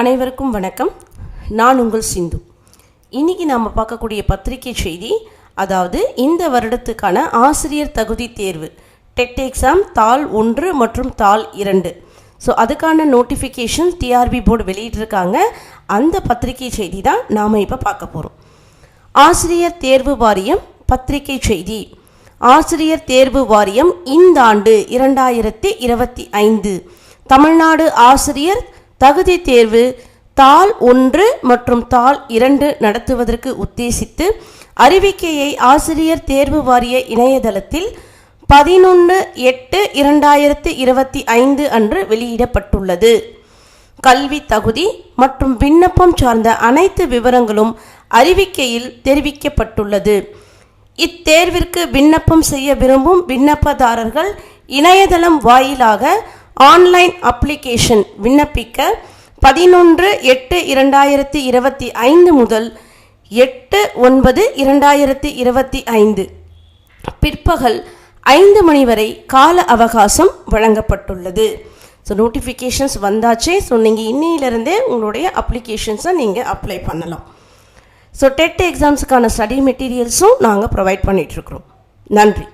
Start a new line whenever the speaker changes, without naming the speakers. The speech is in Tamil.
அனைவருக்கும் வணக்கம். நான் உங்கள் சிந்து. இன்னைக்கு நாம் பார்க்கக்கூடிய பத்திரிகை செய்தி அதாவது இந்த வருடத்துக்கான ஆசிரியர் தகுதி தேர்வு டெட் எக்ஸாம் தாள் ஒன்று மற்றும் தாள் இரண்டு. ஸோ அதுக்கான நோட்டிஃபிகேஷன் டிஆர்பி போர்டு வெளியிட்டிருக்காங்க. அந்த பத்திரிகை செய்தி தான் நாம் இப்போ பார்க்க போகிறோம் ஆசிரியர் தேர்வு வாரியம் பத்திரிகை செய்தி. ஆசிரியர் தேர்வு வாரியம் இந்த ஆண்டு இரண்டாயிரத்தி இருபத்தி ஐந்து. தமிழ்நாடு ஆசிரியர் தகுதி தேர்வு தாள் ஒன்று மற்றும் தாள் இரண்டு நடத்துவதற்கு உத்தேசித்து அறிவிக்கையை ஆசிரியர் தேர்வு வாரிய இணையதளத்தில் பதினொன்று எட்டு இரண்டாயிரத்து இருபத்தி ஐந்து அன்று வெளியிடப்பட்டுள்ளது. கல்வி தகுதி மற்றும் விண்ணப்பம் சார்ந்த அனைத்து விவரங்களும் அறிவிக்கையில் தெரிவிக்கப்பட்டுள்ளது. இத்தேர்விற்கு விண்ணப்பம் செய்ய விரும்பும் விண்ணப்பதாரர்கள் இணையதளம் வாயிலாக ஆன்லைன் அப்ளிகேஷன் விண்ணப்பிக்க பதினொன்று எட்டு இரண்டாயிரத்தி இருபத்தி ஐந்து முதல் எட்டு ஒன்பது இரண்டாயிரத்தி இருபத்தி ஐந்து. பிற்பகல் ஐந்து மணி வரை கால அவகாசம் வழங்கப்பட்டுள்ளது. So notifications வந்தாச்சே. ஸோ நீங்கள் இன்னிலிருந்தே உங்களுடைய அப்ளிகேஷன்ஸை நீங்கள் அப்ளை பண்ணலாம். ஸோ டெட் எக்ஸாம்ஸுக்கான ஸ்டடி மெட்டீரியல்ஸும் நாங்கள் ப்ரொவைட் பண்ணிகிட்ருக்குறோம் நன்றி.